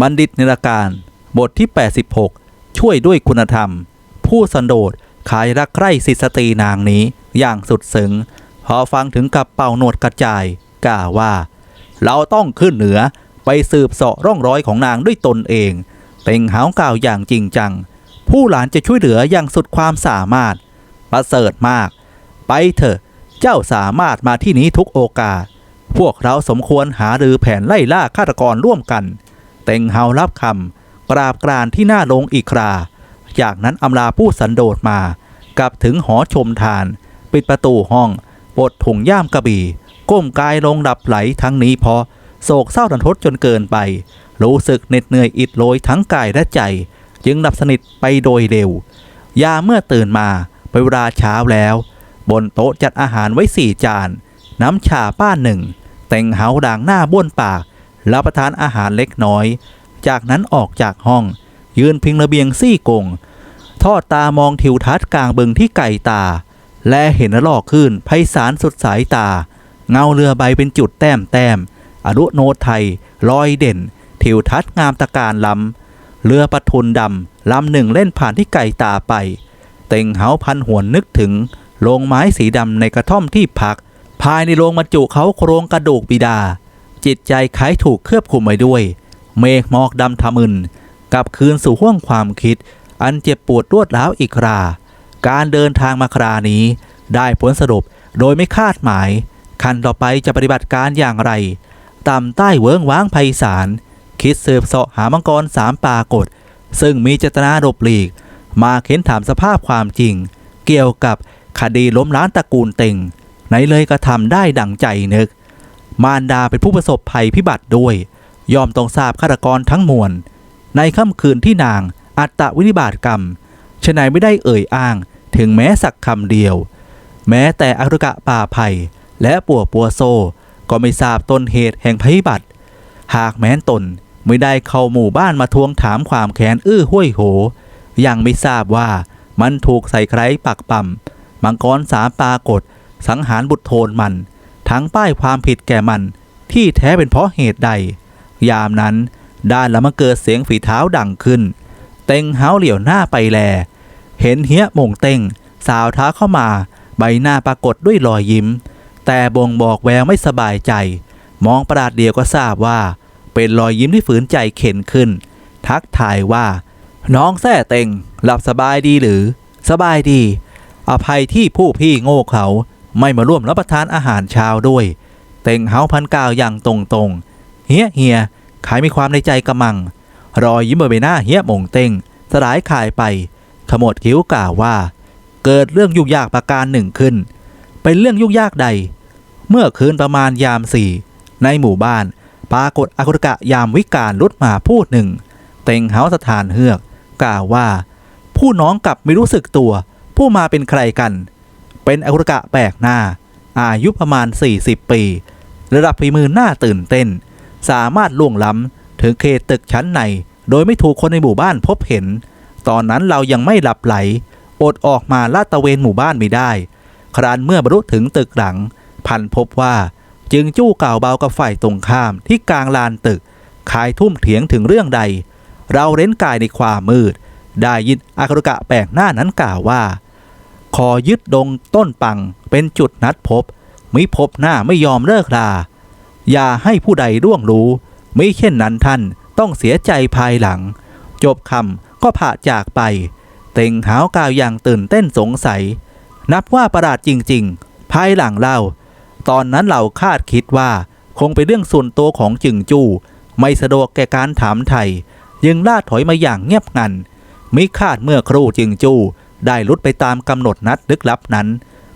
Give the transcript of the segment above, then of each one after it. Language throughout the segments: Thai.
บัณฑิตนิรการ บทที่ 86 ช่วยด้วยคุณธรรม ผู้สันโดษขายรักใคร่สิสตีนางนี้อย่างสุดซึ้งพอฟังถึงกับเป่าโหนวดกระจายกล่าวว่า เราต้องขึ้นเหนือไปสืบเสาะร่องรอยของนางด้วยตนเองเต็งหาวกล่าวอย่างจริงจัง ผู้หลานจะช่วยเหลืออย่างสุดความสามารถ ประเสริฐมาก ไปเถอะ เจ้าสามารถมาที่นี้ทุกโอกาส พวกเราสมควรหารือแผนไล่ล่าฆาตกรร่วมกัน เต็งเฮารับคำกราบกรานที่หน้าลงอีกครา จากนั้นอำลาผู้สันโดษมากลับถึงหอชมทาน ปิดประตูห้องปดถุงย่ามกระบี่ ก้มกายลงดับไหลทั้งนี้พราะโศกเศร้าดันทดจนเกินไป รู้สึกเหน็ดเหนื่อยอิดโรยทั้งกายและใจ จึงหลับสนิทไปโดยเร็ว ยาเมื่อตื่นมาไปนเวลาเช้าแล้ว บนโต๊ะจัดอาหารไว้สี่จาน น้ำชาป้านหนึ่งแต่งเหาด่างหน้าบ้วนปาก รับประทานอาหารเล็กน้อย จากนั้นออกจากห้อง ยืนพิงระเบียงซี่กง ทอดตามองทิวทัศน์กลางบึงที่ไก่ตา และเห็นระลอกขึ้นไพศาลสุดสายตา เงาเรือใบเป็นจุดแต้มแต้มอรุโนไทยลอยเด่น ทิวทัศน์งามตะการล้ำเรือปะทุนดำลำหนึ่งเล่นผ่านที่ไก่ตาไปเต็งเหาพันหวนนึกถึงโรงไม้สีดำในกระท่อมที่พัก ภายในโรงบรรจุเขาโครงกระดูกบิดา จิตใจคล้ายถูกเคลือบคลุมไว้ด้วย เมฆหมอกดำทะมึนกลับคืนสู่ห้วงความคิด อันเจ็บปวดรวดร้าวอีกครา การเดินทางมาครานี้ ได้ผลสรุปโดยไม่คาดหมายคันต่อไปจะปฏิบัติการอย่างไรต่ำใต้เวิ้งว้างไพศาลคิดสืบเสาะหามังกรสามปากฏ ซึ่งมีเจตนาหลบหลีก มาเค้นถามสภาพความจริง เกี่ยวกับคดีล้มล้างตระกูลเต็งไหนเลยกระทำได้ดังใจนึก มารดาเป็นผู้ประสบภัยพิบัติด้วย ยอมต้องทราบฆาตกรทั้งมวล ในค่ำคืนที่นางอัตตวินิบาตกรรมฉนัยไม่ได้เอ่ยอ้างถึงแม้สักคำเดียว แม้แต่อรุกะป่าไผ่และปัวปัวโซ ก็ไม่ทราบต้นเหตุแห่งภัยพิบัติ หากแม้นตนไม่ได้เข้าหมู่บ้านมาทวงถามความแค้นอื้อห้วยโห ยังไม่ทราบว่ามันถูกใส่ใครปักปั๊มมังกรสามปากฏสังหารบุตรโทนมัน ทั้งป้ายความผิดแก่มัน ที่แท้เป็นเพราะเหตุใด ยามนั้น ด้านละมาเกิดเสียงฝีเท้าดังขึ้น เต็งเฮาเหลียวหน้าไปแล เห็นเฮียมงเต็ง สาวเท้าเข้ามา ใบหน้าปรากฏด้วยรอยยิ้ม แต่บ่งบอกแววไม่สบายใจ มองประดาดเดียวก็ทราบว่า เป็นรอยยิ้มที่ฝืนใจเข็นขึ้น ทักทายว่า น้องแท้เต็ง หลับสบายดีหรือ สบายดี อภัยที่ผู้พี่โง่เขา ไม่มาร่วมรับประทานอาหารเช้าด้วย เต็งเฮาพันกาวอย่างตรงๆ เฮียเฮียขายมีความในใจกระมัง รอยยิ้มบนใบหน้าเฮียมงเต็งสลายขายไปขมวดคิ้วกล่าวว่า เกิดเรื่องยุ่งยากประการหนึ่งขึ้น เป็นเรื่องยุ่งยากใด เมื่อคืนประมาณยามสี่ในหมู่บ้านปรากฏอาคุตกะยามวิการลุดมาพูดหนึ่ง เต็งเฮาสถานเฮือก กล่าวว่า ผู้น้องกลับไม่รู้สึกตัว ผู้มาเป็นใครกัน เป็นอาคุตกะแปลกหน้า อายุประมาณ 40 ปี ระดับฝีมือหน้าตื่นเต้น สามารถล่วงล้ำถึงเขตตึกชั้นใน โดยไม่ถูกคนในหมู่บ้านพบเห็น ตอนนั้นเรายังไม่หลับไหล อดออกมาลาดตะเวนหมู่บ้านไม่ได้ ครานเมื่อบรรลุถึงตึกหลัง พันพบว่าจึงจู้กล่าวเบากับฝ่ายตรงข้ามที่กลางลานตึกขายทุ่มเถียงถึงเรื่องใด เราเร้นกายในความมืด ได้ยินอาครุกะแปลกหน้านั้นกล่าวว่า ขอยึดดงต้นปังเป็นจุดนัดพบ มิพบหน้าไม่ยอมเลิกลา อย่าให้ผู้ใดร่วงรู้ มิเช่นนั้นท่านต้องเสียใจภายหลัง จบคำก็ผ่าจากไป เต็งหาวกาวอย่างตื่นเต้นสงสัย นับว่าประหลาดจริง ๆ ภายหลังเล่า ตอนนั้นเราคาดคิดว่าคงเป็นเรื่องส่วนตัวของจึงจู้ไม่สะดวกแก่การถามไทยยังล่าถอยมาอย่างเงียบงันมิคาดเมื่อครู่จึงจู้ ได้ลุดไปตามกำหนดนัดลึกลับนั้น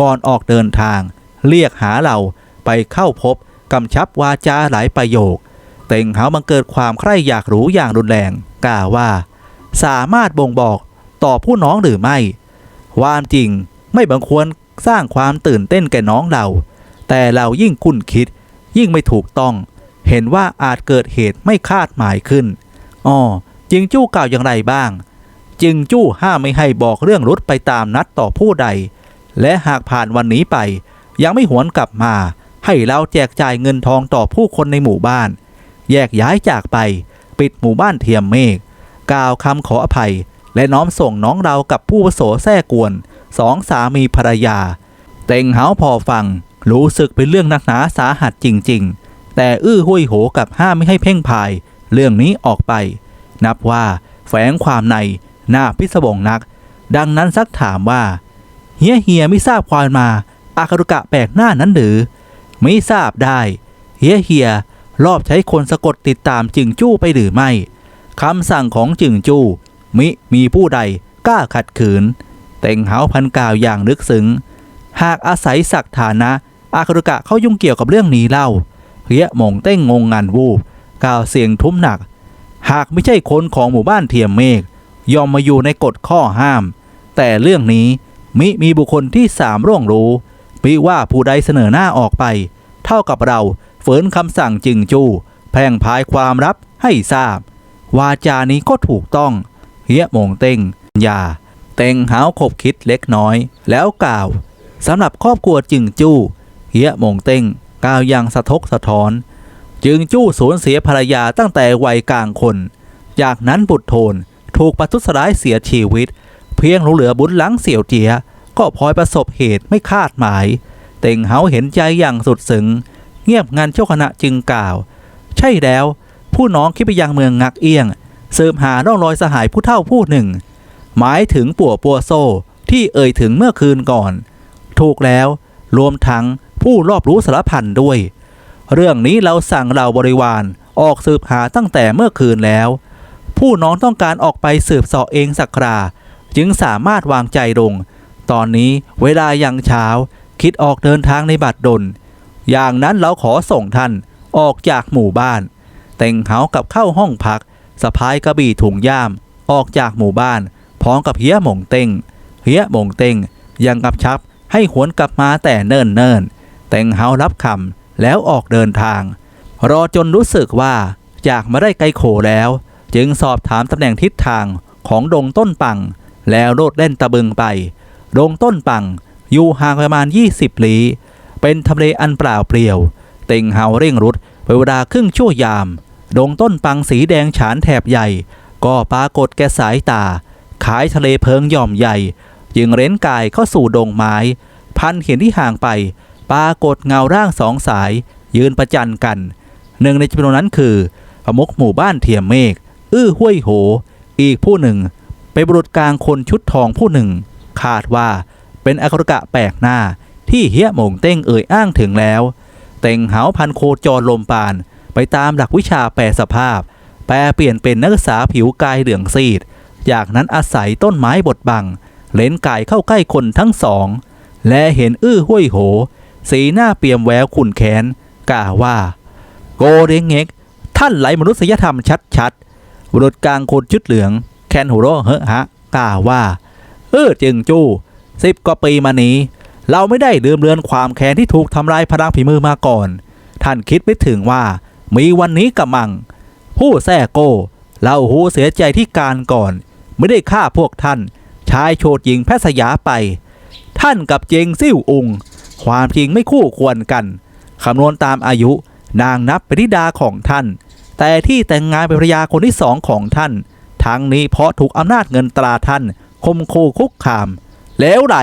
ก่อนออกเดินทาง เรียกหาเราไปเข้าพบกำชับวาจาหลายประโยค เต็งเหาบังเกิดความใคร่อยากรู้อย่างรุนแรงกล่าวว่า สามารถบ่งบอกต่อผู้น้องหรือไม่ ความจริงไม่บังควรสร้างความตื่นเต้นแก่น้องเรา แต่เรายิ่งคุ้นคิด ยิ่งไม่ถูกต้อง เห็นว่าอาจเกิดเหตุไม่คาดหมายขึ้นอ๋อจิงจู้กล่าวอย่างไรบ้าง จิงจู้ห้ามไม่ให้บอกเรื่องรุดไปตามนัดต่อผู้ใด และหากผ่านวันนี้ไป ยังไม่หวนกลับมา ให้เราแจกจ่ายเงินทองต่อผู้คนในหมู่บ้าน แยกย้ายจากไป ปิดหมู่บ้านเทียมเมฆกล่าวคำขออภัย และน้อมส่งน้องเรากับผู้วโสแท้กวนสองสามีภรรยา เต็งเหาพอฟัง รู้สึกเป็นเรื่องหนักหนาสาหัสจริง ๆ แต่อื้อห้วยโหกับห้ามไม่ให้เพ่งพาย เรื่องนี้ออกไป นับว่าแฝงความใน หน้าพิศวงนัก ดังนั้นซักถามว่า เฮียเฮียไม่ทราบความมา อาคารุกะแปลกหน้านั้นหรือ ไม่ทราบได้ เฮียเฮียรอบใช้คนสะกดติดตามจึงจู้ไปหรือไม่คำสั่งของจึงจู้ มิมีผู้ใดกล้าขัดขืนเต็งเหาพันกล่าวอย่างลึกซึ้ง หากอาศัยศักดิ์ฐานะ อาคารุกะเข้ายุ่งเกี่ยวกับเรื่องนี้เล่าเฮียมงเต้งงงงันวูบกล่าวเสียงทุ้มหนัก หากไม่ใช่คนของหมู่บ้านเทียมเมฆ ยอมมาอยู่ในกฎข้อห้าม แต่เรื่องนี้มิมีบุคคลที่สามร่วงรู้มิว่าผู้ใดเสนอหน้าออกไป เท่ากับเราฝืนคำสั่งจึงจู้แพร่งพายความลับให้ทราบ วาจานี้ก็ถูกต้อง เฮียมงเต้งยาเต็งหาวขบคิดเล็กน้อย แล้วกล่าวสำหรับครอบครัวจึงจู้เฮียมงเต้งกล่าวอย่างสะทกสะท้อน จึงจู้สูญเสียภรรยาตั้งแต่วัยกลางคน จากนั้นบุตรโทน ถูกประทุษร้ายเสียชีวิต เพียงหลงเหลือบุญหลังเสี่ยวเจีย ก็พลอยประสบเหตุไม่คาดหมาย เต็งเหาเห็นใจอย่างสุดซึ้งเงียบงันเจ้าคณะจึงกล่าว ใช่แล้ว ผู้น้องคิดไปยังเมืองงักเอี้ยงสืบหาร่องรอยสหายผู้เฒ่าผู้หนึ่ง หมายถึงปัวปัวโซที่เอ่ยถึงเมื่อคืนก่อน ถูกแล้ว รวมทั้งผู้รอบรู้สารพันด้วย เรื่องนี้เราสั่งเราบริวารออกสืบหาตั้งแต่เมื่อคืนแล้ว ผู้น้องต้องการออกไปสืบสาะเองสักครา จึงสามารถวางใจลง ตอนนี้เวลายังเช้า คิดออกเดินทางในบัดดล อย่างนั้นเราขอส่งท่านออกจากหมู่บ้าน แต่งเหากับเข้าห้องพักสะพายกระบี่ถุงย่าม ออกจากหมู่บ้าน พร้อมกับเฮียหมงเต็งเฮียหมงเต็งยังกับชับให้หวนกลับมาแต่เนิ่นเนิ่นแต่งเหารับคำแล้วออกเดินทาง รอจนรู้สึกว่าจากมาได้ไกลโขแล้ว จึงสอบถามตำแหน่งทิศทางของดงต้นปัง แล้วโลดเล่นตะบึงไป ดงต้นปังอยู่ห่างประมาณ 20 ลี้ เป็นทำเลอันเปล่าเปลี่ยว เต็งเฮาเร่งรุดไปเวลาครึ่งชั่วยาม ดงต้นปังสีแดงฉานแถบใหญ่ ก็ปรากฏแก่สายตา ขายทะเลเพิงย่อมใหญ่ จึงเร้นกายเข้าสู่ดงไม้ พันเห็นที่ห่างไป ปรากฏเงาร่างสองสาย ยืนประจันกัน หนึ่งในจำนวนนั้นคือประมุขหมู่บ้านเทียมเมฆ อื้อห้วยโห อีกผู้หนึ่ง เป็นบุรุษกลางคนชุดทองผู้หนึ่ง คาดว่าเป็นอาครกะแปลกหน้าที่เฮียหมงเต้งเอ่ยอ้างถึงแล้ว เต็งเหาพันโคจรลมปาน ไปตามหลักวิชาแปลสภาพ แปลเปลี่ยนเป็นนักศึกษาผิวกายเหลืองซีด จากนั้นอาศัยต้นไม้บดบัง เลนกายเข้าใกล้คนทั้งสอง และเห็นอื้อห้วยโห สีหน้าเปี่ยมแววขุนแค้นกล่าวว่า โกเด้งเง็กท่านไหลมนุษยธรรมชัดๆ บุรุษกลางคนชุดเหลือง แคนหูโรเฮอะฮะกล่าวว่า เออจึงจู้สิบกว่าปีมานี้ เราไม่ได้ลืมเลือนความแค้นที่ถูกทำลายพลังฝีมือมาก่อน ท่านคิดไม่ถึงว่า มีวันนี้กับมัง ผู้แท้โก้เราหูเสียใจที่การก่อน ไม่ได้ฆ่าพวกท่าน ชายโฉดหญิงแพทย์สยาไป ท่านกับเจงซิ่วอุง ความจริงไม่คู่ควรกันคำนวณตามอายุนางนับป็นธิดาของท่าน แต่ที่แต่งงานเป็นภรรยาคนที่สองของท่าน ทั้งนี้เพราะถูกอำนาจเงินตราท่านคมคูคุกคาม แล้วไหล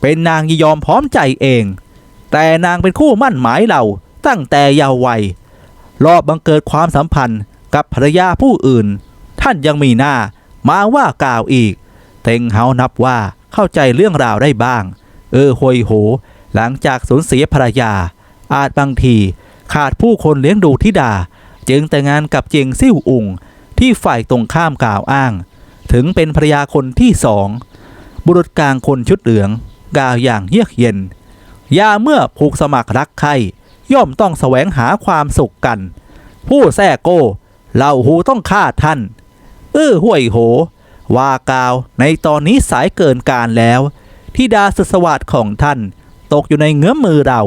เป็นนางยิยอมพร้อมใจเอง แต่นางเป็นคู่มั่นหมายเราตั้งแต่เยาว์วัยรอบบังเกิดความสัมพันธ์กับภรรยาผู้อื่น ท่านยังมีหน้ามาว่ากล่าวอีก เต็งเฮานับว่าเข้าใจเรื่องราวได้บ้าง เออหวยโห หลังจากสูญเสียภรรยา อาจบางทีขาดผู้คนเลี้ยงดูทิดา จึงแต่งงานกับเจงซิ่วอุงที่ฝ่ายตรงข้ามกล่าวอ้าง ถึงเป็นภรรยาคนที่สอง บุรุษกลางคนชุดเหลือง กล่าวอย่างเยือกเย็น ยาเมื่อผูกสมัครรักใครย่อมต้องแสวงหาความสุขกัน ผู้แท้โก้เหล่าหูต้องฆ่าท่าน เออห่วยโห ว่ากล่าวในตอนนี้สายเกินการแล้วที่ดาสุดสวัสดของท่าน ตกอยู่ในเงื้อมมือเรา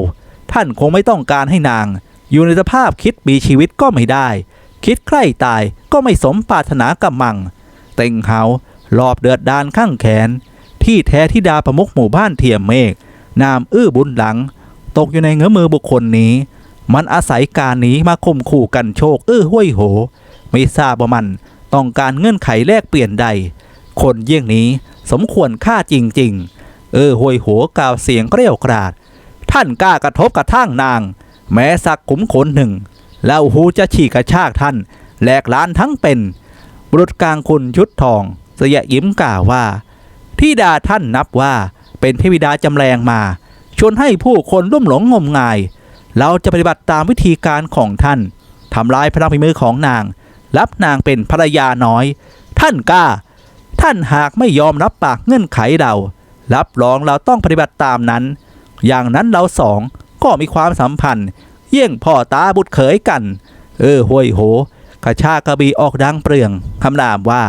ท่านคงไม่ต้องการให้นาง อยู่ในสภาพคิดมีชีวิตก็ไม่ได้ คิดใคร่ตายก็ไม่สมปรารถนากับมัง เต็งเฮารอบเดือดดานข้างแขน ที่แท้ที่ดาประมุขหมู่บ้านเทียมเมฆนามอื้อบุญหลัง ตกอยู่ในเงื้อมือบุคคลนี้ มันอาศัยการนี้มาข่มขู่กันโชคอื้อห้วยโห ไม่ทราบว่ามันต้องการเงื่อนไขแลกเปลี่ยนใด คนเยี่ยงนี้สมควรฆ่าจริง ๆ เออห่วยหัวกล่าวเสียงเกรี้ยวกราด ท่านกล้ากระทบกระทั่งนาง แม้สักขุมขนหนึ่งแล้วหูจะฉีกกระชากท่านแหลกล้านทั้งเป็น บุรุษกลางคุณชุดทองเสยยิ้มกล่าวว่า ที่ดาท่านนับว่าเป็นเทวิดาจำแรงมา ชวนให้ผู้คนลุ่มหลงงมงาย เราจะปฏิบัติตามวิธีการของท่านทำลายพระพิมือของนาง รับนางเป็นภรรยาน้อย ท่านกล้า ท่านหากไม่ยอมรับปากเงื่อนไขเรา รับรองเราต้องปฏิบัติตามนั้น อย่างนั้นเราสอง ก็มีความสัมพันธ์ เยี่ยงพ่อตาบุตรเขยกัน เออห้วยโหกระชากระบีออกดังเปลืองคำรามว่า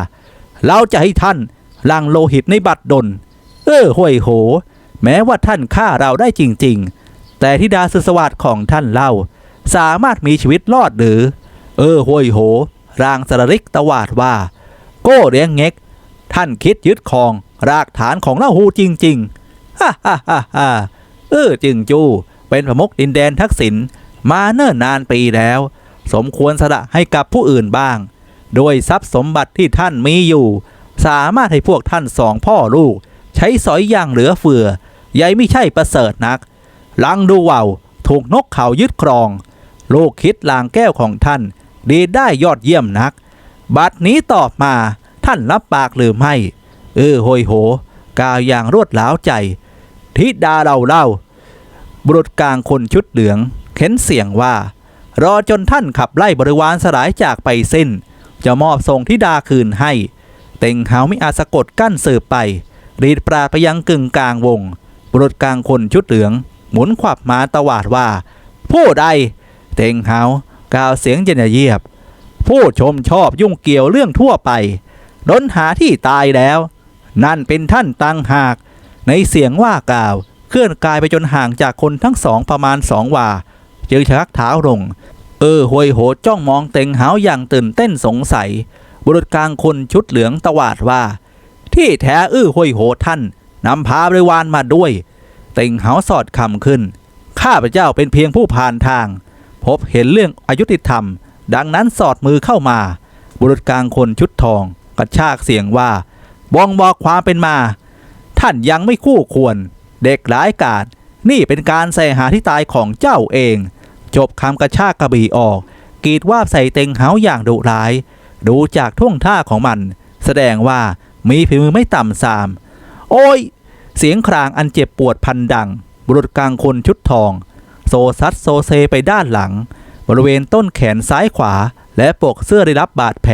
เราจะให้ท่านลังโลหิตในบัตรดล เออห้วยโห แม้ว่าท่านฆ่าเราได้จริง ๆ แต่ทิดาสุสวัสดิของท่านเล่า สามารถมีชีวิตรอดหรือ เออห้วยโห ร่างสรริกตวาดว่า โก้เรียงเง็ก ท่านคิดยึดครอง รากฐานของเล่าหูจริง ๆฮ่าฮ่าฮ่าฮ่าเออจึงจู เป็นประมุขดินแดนทักษิณมาเนิ่นนานปีแล้ว สมควรสละให้กับผู้อื่นบ้าง โดยทรัพย์สมบัติที่ท่านมีอยู่ สามารถให้พวกท่านสองพ่อลูก ใช้สอยอย่างเหลือเฟือใหญ่ไม่ใช่ประเสริฐนัก ลังดูว่าถูกนกเขายึดครอง ลูกคิดลางแก้วของท่าน ดีได้ยอดเยี่ยมนัก บัดนี้ตอบมาท่านรับปากหรือไม่ เออโหยโหกล่าวอย่างรวดหลาวใจ ทิดาเราเล่า บุรุษกลางคนชุดเหลืองเข็นเสียงว่า รอจนท่านขับไล่บริวารสลายจากไปสิ้น จะมอบทรงทิดาคืนให้ เต็งเฮาไม่อาจสะกดกั้นสืบไป รีดปราไปยังกึ่งกลางวง บุรุษกลางคนชุดเหลือง หมุนขวับมาตวาดว่า ผู้ใด เต็งเฮากล่าวเสียงเย็นเยียบ ผู้ชมชอบยุ่งเกี่ยวเรื่องทั่วไปดนหาที่ตายแล้ว นั่นเป็นท่านตังหาก ในเสียงว่ากล่าว เคลื่อนกายไปจนห่างจากคนทั้งสองประมาณสองวา จึงชักเท้าลง เออหวยโหจ้องมองเต็งหาวอย่างตื่นเต้นสงสัย บุรุษกลางคนชุดเหลืองตวาดว่า ที่แท้อื้อหวยโหท่านนำพาบริวารมาด้วย เต็งหาวสอดคำขึ้น ข้าพเจ้าเป็นเพียงผู้ผ่านทาง พบเห็นเรื่องอายุติธรรม ดังนั้นสอดมือเข้ามา บุรุษกลางคนชุดทองกระชากเสียงว่าบ่งบอกความเป็นมา ท่านยังไม่คู่ควร เด็กหลายกาดนี่เป็นการใส่หาที่ตายของเจ้าเอง จบคำกระชากกระบี่ออก กีดว่าใส่เต็งเฮาอย่างดุร้าย ดูจากท่วงท่าของมัน แสดงว่ามีฝีมือไม่ต่ำสาม โอ้ย เสียงครางอันเจ็บปวดพันดัง บุรุษกลางคนชุดทอง โซซัดโซเซไปด้านหลัง บริเวณต้นแขนซ้ายขวา และปกเสื้อได้รับบาดแผล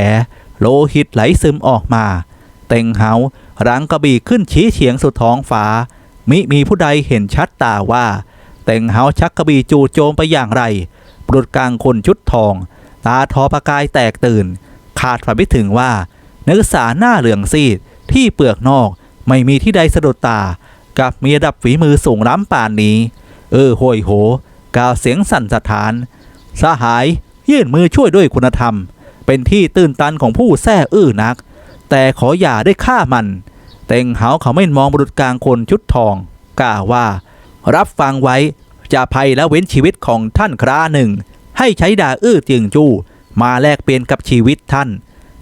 โลหิตไหลซึมออกมา เต็งเฮารังกระบี่ขึ้นชี้เฉียงสุดท้องฟ้า มิมีผู้ใดเห็นชัดตาว่าเต็งเฮาชักกระบี่จู่โจมไปอย่างไรบุรุษกลางคนชุดทอง ตาทอประกายแตกตื่น ขาดฝันไม่ถึงว่า นักศึกษาหน้าเหลืองซีดที่เปลือกนอกไม่มีที่ใดสะดุดตา กับมีระดับฝีมือสูงล้ำป่านนี้ เออโหยโห กล่าวเสียงสั่นสะท้าน สหายยื่นมือช่วยด้วยคุณธรรม เป็นที่ตื่นตันของผู้แท้อื้อนัก แต่ขออย่าได้ฆ่ามัน เต็งเหาเขาไม่มองบุรุษกลางคนชุดทองกล่าวว่า รับฟังไว้จะภัยและเว้นชีวิตของท่านคราหนึ่ง ให้ใช้ดาอื้อจึงจู้มาแลกเปลี่ยนกับชีวิตท่าน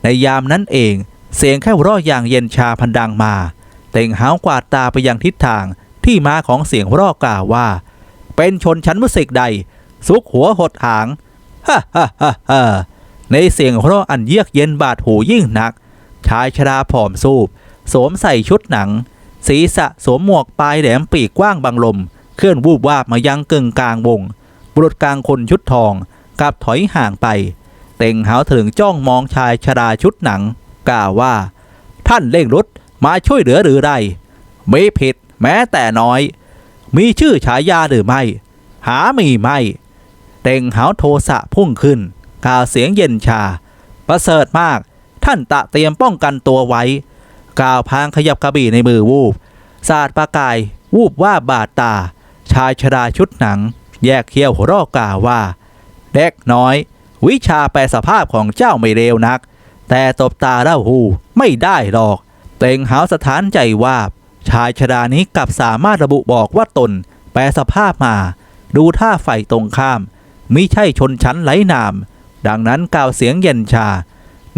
ในยามนั้นเอง เสียงแค่ราะอย่างเย็นชาพันดังมา เต็งหาวกวาดตาไปยังทิศทางที่มาของเสียงราะกล่าวว่า เป็นชนชั้นมุสิกใด ซุกหัวหดหางฮ่าฮ่าฮ่าฮ่าในเสียงราะอันเยือกเย็นบาดหูยิ่งนัก ชายชราผอมสูบ สวมใส่ชุดหนัง ศีรษะสวมหมวกปลายแหลมปีกกว้างบังลม เคลื่อนวูบวาบมายังกึ่งกลางวง บุรุษกลางคนชุดทองกลับถอยห่างไป เต็งหาวถึงจ้องมองชายชราชุดหนัง กล่าวว่า ท่านเร่งรุดมาช่วยเหลือหรือไรไม่ผิดแม้แต่น้อย มีชื่อฉายาหรือไม่ หามีไม่เต็งหาวโทสะพุ่งขึ้นกล่าวเสียงเย็นชา ประเสริฐมากท่านตะเตรียมป้องกันตัวไว้ กล่าวพางขยับกระบี่ในมือวูบสาดประกาย วูบว่าบาดตา ชายชราชุดหนัง แยกเขี้ยวหัวรอกกล่าวว่า เด็กน้อย วิชาแปลสภาพของเจ้าไม่เร็วนัก แต่ตบตาเล่าหูไม่ได้หรอก เต็งหาวสถานใจว่า ชายชรานี้กลับสามารถระบุบอกว่าตน แปลสภาพมา ดูท่าไฟตรงข้ามมิใช่ชนชั้นไร้นาม ดังนั้นกล่าวเสียงเย็นชา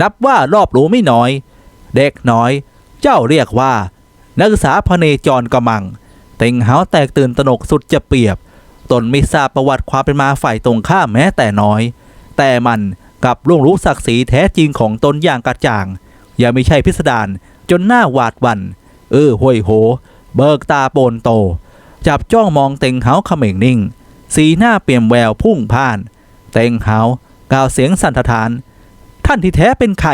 นับว่ารอบรู้ไม่น้อย เด็กน้อย เจ้าเรียกว่า นักศึกษาพเนจรกระมัง เต็งเหาแตกตื่นตนกสุดจะเปรียบ ตนไม่ทราบประวัติความเป็นมาฝ่ายตรงข้ามแม้แต่น้อย แต่มันกับล่วงรู้ศักดิ์ศรีแท้จริงของตนอย่างกระจ่าง อย่าไม่ใช่พิสดารจนหน้าหวาดวัน เออห้วยโห เบิกตาโปนโต จับจ้องมองเต็งเหาเขม่งนิ่ง สีหน้าเปี่ยมแววพุ่งพ่าน เต็งเหากล่าวเสียงสั่นทะทาน ท่านที่แท้เป็นใคร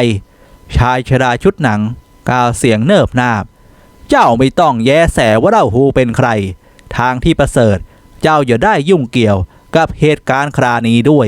ชายชราชุดหนัง กล่าวเสียงเนิบนาบ เจ้าไม่ต้องแย้แสว่าเราฮูเป็นใคร ทางที่ประเสริฐ เจ้าอย่าได้ยุ่งเกี่ยวกับเหตุการณ์ครานี้ด้วย